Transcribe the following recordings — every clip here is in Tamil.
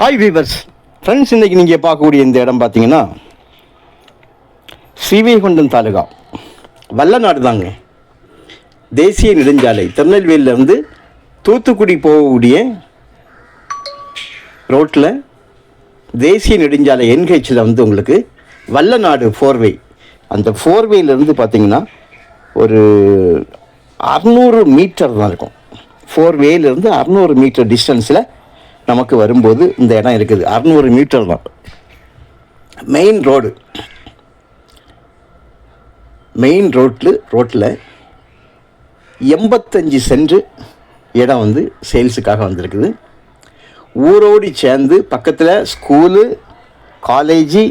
ஹாய் வீவர்ஸ் ஃப்ரெண்ட்ஸ் இன்றைக்கி நீங்கள் பார்க்கக்கூடிய இந்த இடம் பார்த்தீங்கன்னா ஸ்ரீவைகுண்டம் தாலுகா. வல்லநாடு தாங்க. தேசிய நெடுஞ்சாலை. திருநெல்வேலியிலேருந்து தூத்துக்குடி போகக்கூடிய ரோட்டில் தேசிய நெடுஞ்சாலை என்ஹெச்சில் வந்து உங்களுக்கு வல்லநாடு ஃபோர்வே அந்த ஃபோர்வேலேருந்து பார்த்தீங்கன்னா ஒரு அறநூறு மீட்டர் தான் இருக்கும். ஃபோர்வேலேருந்து அறநூறு மீட்டர் டிஸ்டன்ஸில் நமக்கு வரும்போது இந்த இடம் இருக்குது. அறநூறு மீட்டர் தான். மெயின் ரோடு மெயின் ரோட்டில் ரோட்டில் எண்பத்தஞ்சு சென்று இடம் வந்து சேல்ஸுக்காக வந்திருக்குது. ஊரோடி சேர்ந்து பக்கத்தில் ஸ்கூலு காலேஜி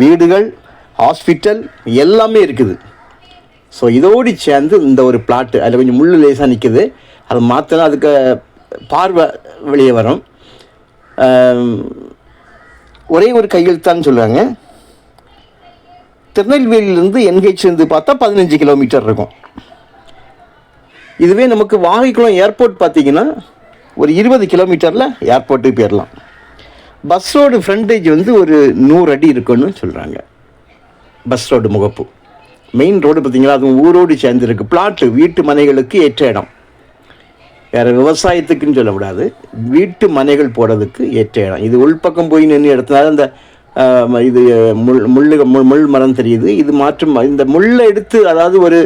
வீடுகள் ஹாஸ்பிட்டல் எல்லாமே இருக்குது. ஸோ இதோடு சேர்ந்து இந்த ஒரு பிளாட்டு அதில் கொஞ்சம் முள் லேசாக நிற்குது அது மாற்றினா அதுக்கு பார்வை வெளியே வரும். ஒரே ஒரு கையெழுத்தான்னு சொல்கிறாங்க திருநெல்வேலியிலேருந்து என்ஹெச்லேருந்து பார்த்தா பதினஞ்சு கிலோமீட்டர் இருக்கும். இதுவே நமக்கு வாகைக்குளம் ஏர்போர்ட் பார்த்தீங்கன்னா ஒரு இருபது கிலோமீட்டரில் ஏர்போர்ட்டுக்கு போயிடலாம் பஸ் ரோடு ஃப்ரண்டேஜ் வந்து ஒரு நூறு அடி இருக்குன்னு சொல்கிறாங்க பஸ் ரோடு முகப்பு. மெயின் ரோடு பார்த்திங்கன்னா அதுவும் ஊரோடு சேர்ந்துருக்கு. பிளாட்டு வீட்டு மனைகளுக்கு ஏற்ற இடம். வேறு விவசாயத்துக்குன்னு சொல்லக்கூடாது வீட்டு மனைகள் போடுறதுக்கு ஏற்ற இடம். இது உள்பக்கம் போய் நின்று எடுத்தனால அந்த இது முள் முள் முள் மரம் தெரியுது. இது மாற்றும் இந்த முள்ளை எடுத்து அதாவது ஒரு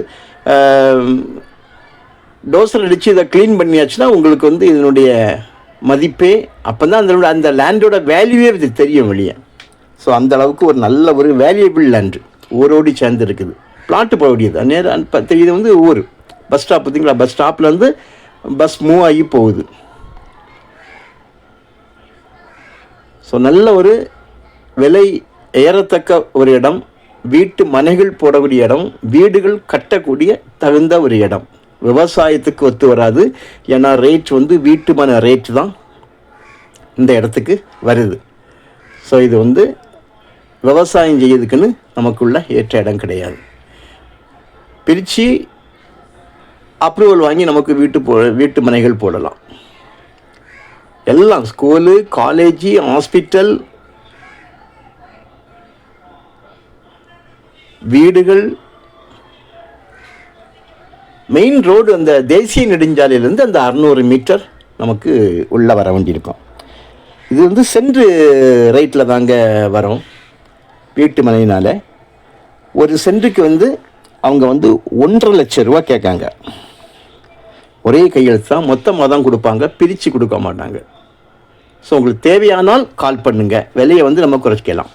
டோசர் அடித்து இதை க்ளீன் பண்ணியாச்சுன்னா உங்களுக்கு வந்து இதனுடைய மதிப்பே அப்போ தான் அந்த அந்த லேண்டோட வேல்யூவே இது தெரியும் வெளியே. ஸோ அந்த அளவுக்கு ஒரு நல்ல ஒரு வேல்யூபிள் லேண்டு ஊரோடி சேர்ந்து இருக்குது. பிளாட்டு போகக்கூடியது நேரம் தெரியுது வந்து ஊர். பஸ் ஸ்டாப் பார்த்தீங்களா? பஸ் ஸ்டாப்லேருந்து பஸ் மூவ் ஆகி போகுது. ஸோ நல்ல ஒரு விலை ஏறத்தக்க ஒரு இடம் வீட்டு மனைகள் போடக்கூடிய இடம் வீடுகள் கட்டக்கூடிய தகுந்த ஒரு இடம். விவசாயத்துக்கு ஒத்து வராது ஏன்னா ரேட் வந்து வீட்டு மன ரேட் தான் இந்த இடத்துக்கு வருது. ஸோ இது வந்து விவசாயம் செய்யறதுக்குன்னு நமக்குள்ள ஏற்ற இடம் கிடையாது. பிரித்து அப்ரூவல் வாங்கி நமக்கு வீட்டு போ வீட்டு மனைகள் போடலாம். எல்லாம் ஸ்கூலு காலேஜு ஹாஸ்பிட்டல் வீடுகள். மெயின் ரோடு அந்த தேசிய நெடுஞ்சாலையிலேருந்து அந்த அறநூறு மீட்டர் நமக்கு உள்ளே வர வேண்டியிருக்கும். இது வந்து சென்று ரைட்டில் தாங்க வரும். வீட்டு மனையினால். ஒரு சென்றுக்கு வந்து அவங்க வந்து ஒன்றரை லட்சம் ரூபா கேட்காங்க. ஒரே கையெழுத்து தான் மொத்தமாக தான் கொடுப்பாங்க பிரித்து கொடுக்க மாட்டாங்க. ஸோ உங்களுக்கு தேவையானால் கால் பண்ணுங்கள் விலையை வந்து நம்ம குறைச்சிக்கலாம்.